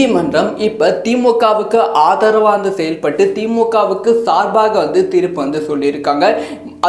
நீதிமன்றம் இப்ப திமுகவுக்கு ஆதரவாக வந்து செயல்பட்டு திமுகவுக்கு சார்பாக வந்து தீர்ப்பு வந்து சொல்லியிருக்காங்க.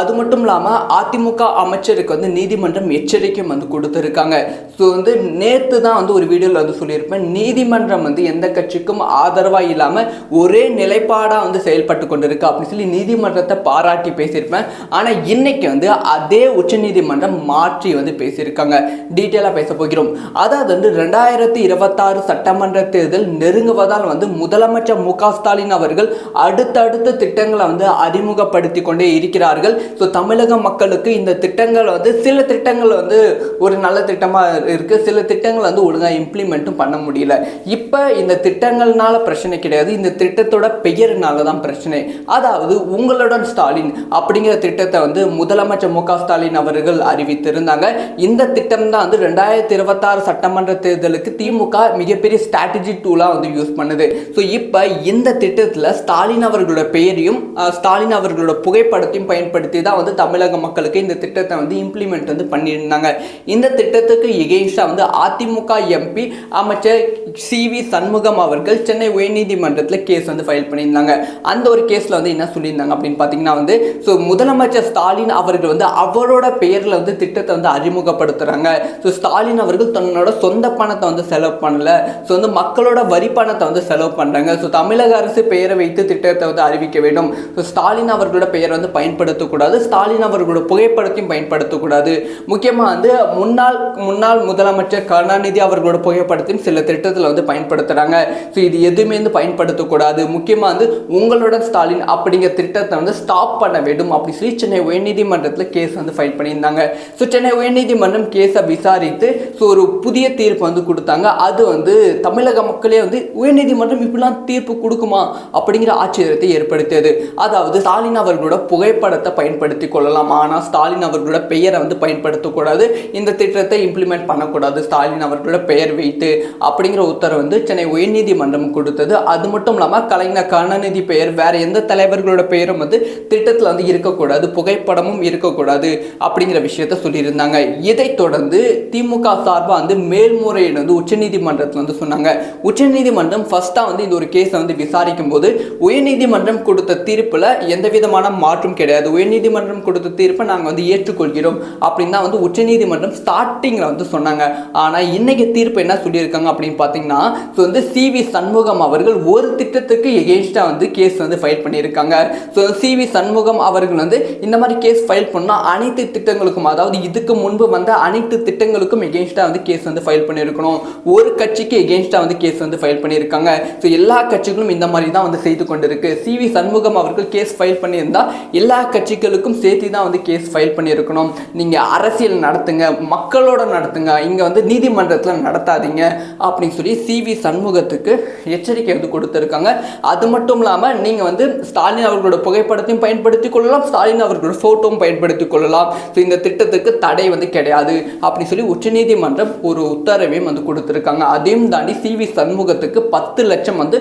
அது மட்டும் இல்லாமல் அதிமுக அமைச்சருக்கு வந்து நீதிமன்றம் எச்சரிக்கை வந்து கொடுத்துருக்காங்க. ஸோ வந்து நேற்று தான் வந்து ஒரு வீடியோவில் வந்து சொல்லியிருப்பேன். நீதிமன்றம் வந்து எந்த கட்சிக்கும் ஆதரவாக இல்லாமல் ஒரே நிலைப்பாடாக வந்து செயல்பட்டு கொண்டிருக்கு அப்படின்னு சொல்லி நீதிமன்றத்தை பாராட்டி பேசியிருப்பேன். ஆனால் இன்னைக்கு வந்து அதே உச்சநீதிமன்றம் மாற்றி வந்து பேசியிருக்காங்க. டீட்டெயிலாக பேச போகிறோம். அதாவது வந்து ரெண்டாயிரத்தி இருபத்தாறு சட்டமன்ற தேர்தல் நெருங்குவதால் வந்து முதலமைச்சர் மு க ஸ்டாலின் அவர்கள் அடுத்தடுத்த திட்டங்களை வந்து அறிமுகப்படுத்தி கொண்டே இருக்கிறார்கள். ஸோ தமிழக மக்களுக்கு இந்த திட்டங்கள் வந்து சில திட்டங்கள் வந்து ஒரு நல்ல திட்டமாக இருக்கு. சில திட்டங்கள் வந்து ஒழுங்காக இம்ப்ளிமெண்ட்டும் பண்ண முடியல. இப்போ இந்த திட்டங்கள்னால பிரச்சனை கிடையாது. இந்த திட்டத்தோட பெயர்னால தான் பிரச்சனை. அதாவது உங்களுடன் ஸ்டாலின் அப்படிங்கிற திட்டத்தை வந்து முதலமைச்சர் மு ஸ்டாலின் அவர்கள் அறிவித்திருந்தாங்க. இந்த திட்டம் தான் வந்து ரெண்டாயிரத்தி இருபத்தாறு சட்டமன்ற தேர்தலுக்கு திமுக மிகப்பெரிய ஸ்ட்ராட்டஜி டூலாக வந்து யூஸ் பண்ணுது. ஸோ இப்போ இந்த திட்டத்தில் ஸ்டாலின் அவர்களோட பெயரையும் ஸ்டாலின் அவர்களோட புகைப்படத்தையும் பயன்படுத்தி தான் வந்து தமிழக மக்களுக்கு இந்த திட்டத்தை வந்து இம்ப்ளிமெண்ட் வந்து பண்ணியிருந்தாங்க. இந்த திட்டத்துக்கு எகெயின்ஸ்டாக வந்து அதிமுக எம்பி அமைச்சர் சி வி சண்முகம் அவர்கள் சென்னை உயர்நீதிமன்றத்தில் கேஸ் வந்து ஃபைல் பண்ணியிருந்தாங்க. அந்த ஒரு கேஸில் வந்து என்ன சொல்லியிருந்தாங்க அப்படின்னு பார்த்தீங்கன்னா வந்து ஸோ முதலமைச்சர் ஸ்டாலின் அவர்கள் வந்து அவரோட பெயரில் வந்து திட்டத்தை வந்து அறிமுகப்படுத்துகிறாங்க ஸோ ஸ்டாலின் அவர்கள் தன்னோட சொந்த பணத்தை வந்து செலவு பண்ணலை. ஸோ வந்து மக்களோட வரி பணத்தை வந்து செலவு பண்ணுறாங்க ஸோ தமிழக அரசு பெயரை வைத்து திட்டத்தை வந்து அறிவிக்க வேண்டும். ஸோ ஸ்டாலின் அவர்களோட பெயரை வந்து பயன்படுத்தக்கூடாது. ஸ்டாலின் அவர்களோட புகைப்படத்தையும் பயன்படுத்தக்கூடாது. முக்கியமாக வந்து முன்னாள் முன்னாள் முதலமைச்சர் கருணாநிதி அவர்களோட புகைப்படத்தையும் சில திட்டத்தில் வந்து பயன்படுத்துகிறாங்க ஸோ இது எதுவுமே வந்து பயன்படுத்தக்கூடாது. முக்கியமாக வந்து உங்களோட ஸ்டாலின் அப்படிங்கிற திட்டத்தை வந்து ஸ்டாப் பண்ண வேண்டும் அப்படி சொல்லி சென்னை உயர்நீதிமன்றத்தில் கேஸ் வந்து ஃபைல் பண்ணியிருந்தாங்க. ஸோ சென்னை உயர்நீதிமன்றம் கேஸை விசாரித்து ஸோ ஒரு புதிய தீர்ப்பு வந்து கொடுத்தாங்க. அது வந்து தமிழக மக்களே வந்து உயர்நீதிமன்றம் இப்படிலாம் தீர்ப்பு கொடுக்குமா? அப்படிங்கிற ஆச்சரியத்தை ஏற்படுத்தியது. அதாவது ஸ்டாலின் அவர்களோட புகைப்படத்தை பயன்படுத்தி கொள்ளலாம். ஆனால் ஸ்டாலின் அவர்களோட பெயரை வந்து பயன்படுத்தக்கூடாது இந்த திட்டத்தை இம்ப்ளிமெண்ட் பண்ணக்கூடாது. ஸ்டாலின் அவர்களோட பெயர் வைத்து அப்படிங்கிற உத்தரவு வந்து சென்னை உயர்நீதிமன்றம் கொடுத்தது. அது மட்டும் இல்லாமல் கலைஞர் கருணாநிதி பெயர் வேற எந்த தலைவர்களோட பெயரும் வந்து திட்டத்தில் வந்து இருக்கக்கூடாது. புகைப்படமும் இருக்கக்கூடாது அப்படிங்கிற விஷயத்த சொல்லியிருந்தாங்க. இதைத் தொடர்ந்து திமுக சார்பாக வந்து மேல்முறையீடு வந்து உச்சநீதிமன்றத்தில் வந்து சொன்னாங்க. உச்சநீதிமன்றம் ஃபர்ஸ்ட்டாக வந்து இந்த ஒரு கேஸை வந்து விசாரிக்கும் போது உயர்நீதிமன்றம் கொடுத்த தீர்ப்பில் எந்த விதமான மாற்றும் கிடையாது. உயர்நீதி நீதிமன்றம் கொடுத்த தீர்ப்பை நாங்கள் வந்து ஏற்றுக்கொள்கிறோம் அப்படின்னு தான் வந்து உச்சநீதிமன்றம் ஸ்டார்டிங்கில் வந்து சொன்னாங்க. ஆனால் இன்னைக்கு தீர்ப்பு என்ன சொல்லியிருக்காங்க அப்படின்னு பார்த்தீங்கன்னா ஸோ வந்து சி வி சண்முகம் அவர்கள் ஒரு திட்டத்துக்கு எகெயின்ஸ்டாக வந்து கேஸ் வந்து ஃபைல் பண்ணியிருக்காங்க. ஸோ சி வி சண்முகம் அவர்கள் வந்து இந்த மாதிரி கேஸ் ஃபைல் பண்ணால் அனைத்து திட்டங்களுக்கும் அதாவது இதுக்கு முன்பு வந்த அனைத்து திட்டங்களுக்கும் எகெயின்ஸ்டாக வந்து கேஸ் வந்து ஃபைல் பண்ணியிருக்கணும். ஒரு கட்சிக்கு எகெயின்ஸ்டாக வந்து கேஸ் வந்து ஃபைல் பண்ணியிருக்காங்க. ஸோ எல்லா கட்சிகளும் இந்த மாதிரி தான் வந்து செய்து கொண்டிருக்கு. சி வி சண்முகம் அவர்கள் கேஸ் ஃபைல் பண்ணியிருந்தால் எல்லா கட்சிக்கும் கட்சிகளுக்கும் சேர்த்து தான் வந்து கேஸ் ஃபைல் பண்ணியிருக்கணும். நீங்கள் அரசியல் நடத்துங்க மக்களோட நடத்துங்க இங்கே வந்து நீதிமன்றத்தில் நடத்தாதீங்க அப்படின்னு சொல்லி சி வி சண்முகத்துக்கு எச்சரிக்கை வந்து கொடுத்துருக்காங்க. அது மட்டும் இல்லாமல் நீங்கள் வந்து ஸ்டாலின் அவர்களோட புகைப்படத்தையும் பயன்படுத்தி கொள்ளலாம் ஸ்டாலின் அவர்களோட ஃபோட்டோவும் பயன்படுத்தி கொள்ளலாம். ஸோ இந்த திட்டத்துக்கு தடை வந்து கிடையாது அப்படின்னு சொல்லி உச்சநீதிமன்றம் ஒரு உத்தரவையும் வந்து கொடுத்துருக்காங்க. அதையும் தாண்டி சி வி சண்முகத்துக்கு பத்து லட்சம் வந்து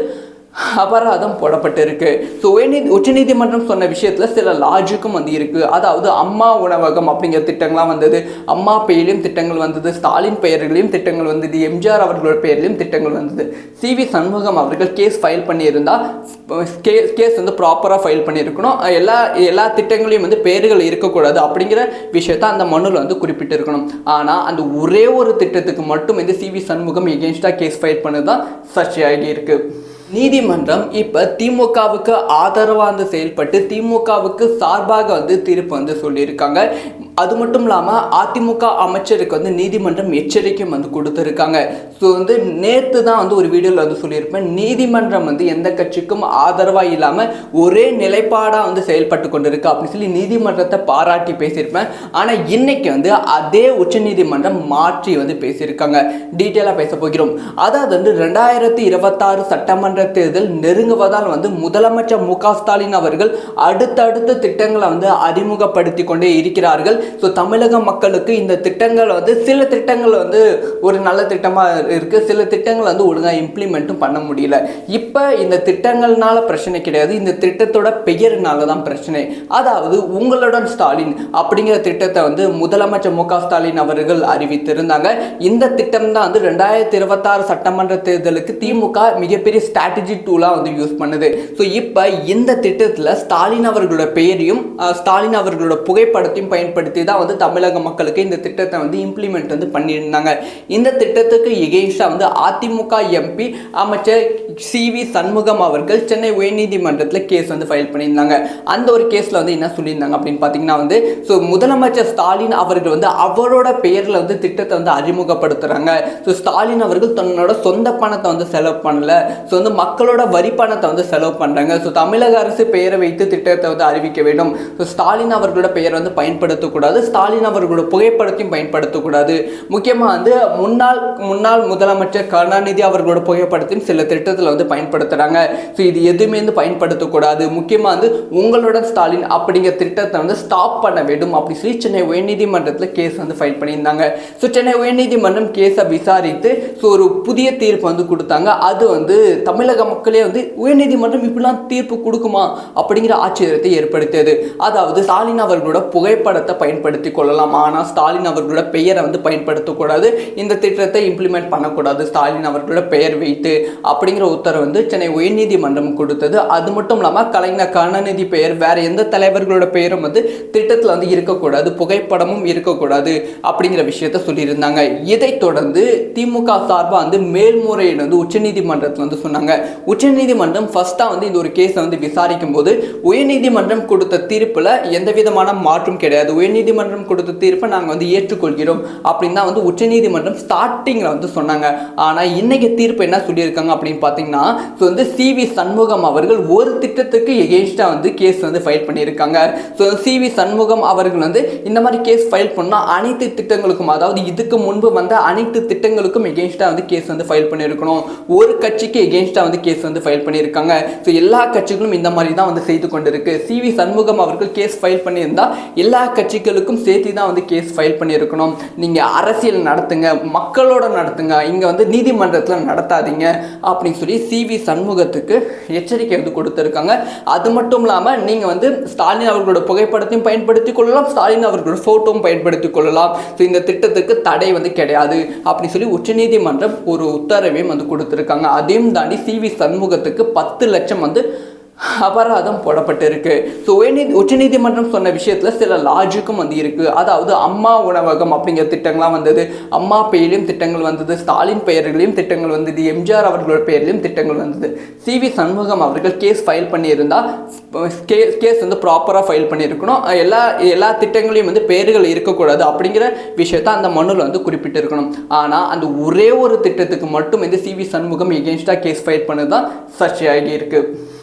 அபராதம் போடப்பட்டிருக்கு. ஸோ உயர்நீதி உச்சநீதிமன்றம் சொன்ன விஷயத்தில் சில லாஜிக்கும் வந்து இருக்குது அதாவது அம்மா உணவகம் அப்படிங்கிற திட்டங்கள்லாம் வந்தது. அம்மா பெயரிலையும் திட்டங்கள் வந்தது. ஸ்டாலின் பெயர்களையும் திட்டங்கள் வந்தது. எம்ஜிஆர் அவர்களோட பெயர்லையும் திட்டங்கள் வந்தது. சி. வி. சண்முகம் அவர்கள் கேஸ் ஃபைல் பண்ணியிருந்தா கேஸ் கேஸ் வந்து ப்ராப்பராக ஃபைல் பண்ணியிருக்கணும். எல்லா எல்லா திட்டங்களையும் வந்து பெயர்கள் இருக்கக்கூடாது அப்படிங்கிற விஷயத்த அந்த மனுவில் வந்து குறிப்பிட்டிருக்கணும். ஆனால் அந்த ஒரே ஒரு திட்டத்துக்கு மட்டும் இந்த சி. வி. சண்முகம் எகென்ஸ்டாக கேஸ் ஃபைல் பண்ணது தான் சர்ச்சையாகி இருக்குது நீதிமன்றம் இப்போ திமுகவுக்கு ஆதரவாக வந்து செயல்பட்டு திமுகவுக்கு சார்பாக வந்து தீர்ப்பு வந்து சொல்லியிருக்காங்க. அது மட்டும் இல்லாமல் அதிமுக அமைச்சருக்கு வந்து நீதிமன்றம் எச்சரிக்கையும் வந்து கொடுத்துருக்காங்க. ஸோ வந்து நேற்று தான் வந்து ஒரு வீடியோவில் வந்து சொல்லியிருப்பேன். நீதிமன்றம் வந்து எந்த கட்சிக்கும் ஆதரவாக இல்லாமல் ஒரே நிலைப்பாடாக வந்து செயல்பட்டு கொண்டிருக்கு அப்படின்னு சொல்லி நீதிமன்றத்தை பாராட்டி பேசியிருப்பேன். ஆனால் இன்னைக்கு வந்து அதே உச்சநீதிமன்றம் மாற்றி வந்து பேசியிருக்காங்க. டீட்டெயிலாக பேச போகிறோம். அதாவது வந்து ரெண்டாயிரத்தி இருபத்தாறு சட்டமன்ற தேர்தல் நெருங்குவதால் வந்து முதலமைச்சர் மு க ஸ்டாலின் அவர்கள் அடுத்தடுத்த திட்டங்களை வந்து அறிமுகப்படுத்தி கொண்டே இருக்கிறார்கள். ஸோ தமிழக மக்களுக்கு இந்த திட்டங்கள் வந்து சில திட்டங்கள் வந்து ஒரு நல்ல திட்டமாக இருக்குது சில திட்டங்கள் வந்து ஒழுங்காக இம்ப்ளிமெண்ட்டும் பண்ண முடியல. இப்போ இந்த திட்டங்கள்னால பிரச்சனை கிடையாது. இந்த திட்டத்தோட பெயர்னால தான் பிரச்சனை. அதாவது உங்களுடன் ஸ்டாலின் அப்படிங்கிற திட்டத்தை வந்து முதலமைச்சர் மு ஸ்டாலின் அவர்கள் அறிவித்திருந்தாங்க. இந்த திட்டம் தான் வந்து ரெண்டாயிரத்தி இருபத்தாறு சட்டமன்ற தேர்தலுக்கு திமுக மிகப்பெரிய ஸ்ட்ராட்டஜி டூலாக வந்து யூஸ் பண்ணுது. ஸோ இப்போ இந்த திட்டத்தில் ஸ்டாலின் அவர்களோட பெயரையும் ஸ்டாலின் அவர்களோட புகைப்படத்தையும் பயன்படுத்தி தான் வந்து தமிழக மக்களுக்கு இந்த திட்டத்தை வந்து இம்ப்ளிமெண்ட் வந்து பண்ணியிருந்தாங்க. இந்த திட்டத்துக்கு எகெயின்ஸ்டாக வந்து அதிமுக எம்பி அமைச்சர் சி வி சண்முகம் அவர்கள் சென்னை உயர்நீதிமன்றத்தில் கேஸ் வந்து ஃபைல் பண்ணியிருந்தாங்க. அந்த ஒரு கேஸில் வந்து என்ன சொல்லியிருந்தாங்க அப்படின்னு பார்த்தீங்கன்னா வந்து ஸோ முதலமைச்சர் ஸ்டாலின் அவர்கள் வந்து அவரோட பெயரில் வந்து திட்டத்தை வந்து அறிமுகப்படுத்துகிறாங்க ஸோ ஸ்டாலின் அவர்கள் தன்னோட சொந்த பணத்தை வந்து செலவு பண்ணல. ஸோ வந்து மக்களோட வரி பணத்தை வந்து செலவு பண்ணுறாங்க ஸோ தமிழக அரசு பெயரை வைத்து திட்டத்தை வந்து அறிவிக்க வேண்டும். ஸோ ஸ்டாலின் அவர்களோட பெயரை வந்து பயன்படுத்தக்கூடாது. ஸ்டாலின் அவர்களோட புகைப்படத்தையும் பயன்படுத்தக்கூடாது. முக்கியமாக வந்து முன்னாள் முன்னாள் முதலமைச்சர் கருணாநிதி அவர்களோட புகைப்படத்தையும் சில திட்டத்தில் வந்து பயன்படுத்துகிறாங்க ஸோ இது எதுவுமே வந்து பயன்படுத்தக்கூடாது. முக்கியமாக வந்து உங்களோட ஸ்டாலின் அப்படிங்கிற திட்டத்தை வந்து ஸ்டாப் பண்ண வேண்டும் அப்படி சொல்லி சென்னை உயர்நீதிமன்றத்தில் கேஸ் வந்து ஃபைல் பண்ணியிருந்தாங்க. ஸோ சென்னை உயர்நீதிமன்றம் கேஸை விசாரித்து ஸோ ஒரு புதிய தீர்ப்பு வந்து கொடுத்தாங்க. அது வந்து தமிழக மக்களே வந்து உயர்நீதிமன்றம் இப்படிலாம் தீர்ப்பு கொடுக்குமா அப்படிங்கிற ஆச்சரியத்தை ஏற்படுத்தியது. அதாவது ஸ்டாலின் அவர்களோட புகைப்படத்தை பயன்படுத்தி கொள்ளலாம். ஆனால் ஸ்டாலின் அவர்களோட பெயரை வந்து பயன்படுத்தக்கூடாது இந்த திட்டத்தை இம்ப்ளிமெண்ட் பண்ணக்கூடாது. ஸ்டாலின் அவர்களோட பெயர் வைத்து அப்படிங்கிற உத்தரவு வந்து சென்னை உயர்நீதிமன்றம் கொடுத்தது. அது மட்டும் இல்லாமல் கலைஞர் கருணாநிதி பெயர் வேற எந்த தலைவர்களோட பெயரும் வந்து திட்டத்தில் வந்து இருக்கக்கூடாது. புகைப்படமும் இருக்கக்கூடாது அப்படிங்கிற விஷயத்த சொல்லியிருந்தாங்க. இதைத் தொடர்ந்து திமுக சார்பாக வந்து மேல்முறையீடு வந்து உச்சநீதிமன்றத்தில் வந்து சொன்னாங்க. உச்சநீதிமன்றம் ஃபஸ்ட்டாக வந்து இந்த ஒரு கேஸை வந்து விசாரிக்கும் போது உயர்நீதிமன்றம் கொடுத்த தீர்ப்பில் எந்த விதமான மாற்றும் கிடையாது. உயர்நீதி நீதிமன்றம் கொடுத்த தீர்ப்பை நாங்கள் வந்து ஏற்றுக்கொள்கிறோம் அப்படின்னு தான் வந்து உச்சநீதிமன்றம் ஸ்டார்டிங்கில் வந்து சொன்னாங்க. ஆனால் இன்றைக்கி தீர்ப்பு என்ன சொல்லியிருக்காங்க அப்படின்னு பார்த்தீங்கன்னா ஸோ வந்து சி வி சண்முகம் அவர்கள் ஒரு திட்டத்துக்கு எகெயின்ஸ்டாக வந்து கேஸ் வந்து ஃபைல் பண்ணியிருக்காங்க. ஸோ சி வி சண்முகம் அவர்கள் வந்து இந்த மாதிரி கேஸ் ஃபைல் பண்ணால் அனைத்து திட்டங்களுக்கும் அதாவது இதுக்கு முன்பு வந்த அனைத்து திட்டங்களுக்கும் எகெயின்ஸ்டாக வந்து கேஸ் வந்து ஃபைல் பண்ணியிருக்கணும். ஒரு கட்சிக்கு எகெயின்ஸ்டாக வந்து கேஸ் வந்து ஃபைல் பண்ணியிருக்காங்க. ஸோ எல்லா கட்சிகளும் இந்த மாதிரி தான் வந்து செய்து கொண்டிருக்கு. சி வி சண்முகம் அவர்கள் கேஸ் ஃபைல் பண்ணியிருந்தால் எல்லா கட்சிகளுக்கும் சேர்த்து தான் வந்து கேஸ் ஃபைல் பண்ணியிருக்கணும். நீங்கள் அரசியல் நடத்துங்க மக்களோட நடத்துங்க இங்கே வந்து நீதிமன்றத்தில் நடத்தாதீங்க அப்படின்னு சொல்லி சிவி சண்முகத்துக்கு எச்சரிக்கை வந்து கொடுத்துருக்காங்க. அது மட்டும் இல்லாமல் நீங்கள் வந்து ஸ்டாலின் அவர்களோட புகைப்படத்தையும் பயன்படுத்திக் கொள்ளலாம் ஸ்டாலின் அவர்களோட ஃபோட்டோவும் பயன்படுத்திக் கொள்ளலாம். ஸோ இந்த திட்டத்துக்கு தடை வந்து கிடையாது அப்படின்னு சொல்லி உச்சநீதிமன்றம் ஒரு உத்தரவையும் வந்து கொடுத்துருக்காங்க. அதையும் தாண்டி சிவி சண்முகத்துக்கு பத்து லட்சம் வந்து அபராதம் போடப்பட்டிருக்கு. ஸோ உயர்நீதி உச்சநீதிமன்றம் சொன்ன விஷயத்தில் சில லாஜிக்கும் வந்து இருக்குது அதாவது அம்மா உணவகம் அப்படிங்கிற திட்டங்கள்லாம் வந்தது. அம்மா பெயரிலையும் திட்டங்கள் வந்தது. ஸ்டாலின் பெயர்களையும் திட்டங்கள் வந்தது. எம்ஜிஆர் அவர்களோட பெயர்லையும் திட்டங்கள் வந்தது. சி. வி. சண்முகம் அவர்கள் கேஸ் ஃபைல் பண்ணியிருந்தால் கேஸ் கேஸ் வந்து ப்ராப்பராக ஃபைல் பண்ணியிருக்கணும். எல்லா எல்லா திட்டங்களையும் வந்து பெயர்கள் இருக்கக்கூடாது அப்படிங்கிற விஷயத்த அந்த மனுவில் வந்து குறிப்பிட்டிருக்கணும். ஆனால் அந்த ஒரே ஒரு திட்டத்துக்கு மட்டும் இந்த சி. வி. சண்முகம் எகென்ஸ்டாக கேஸ் ஃபைல் பண்ணது தான் சர்ச்சையாகி இருக்குது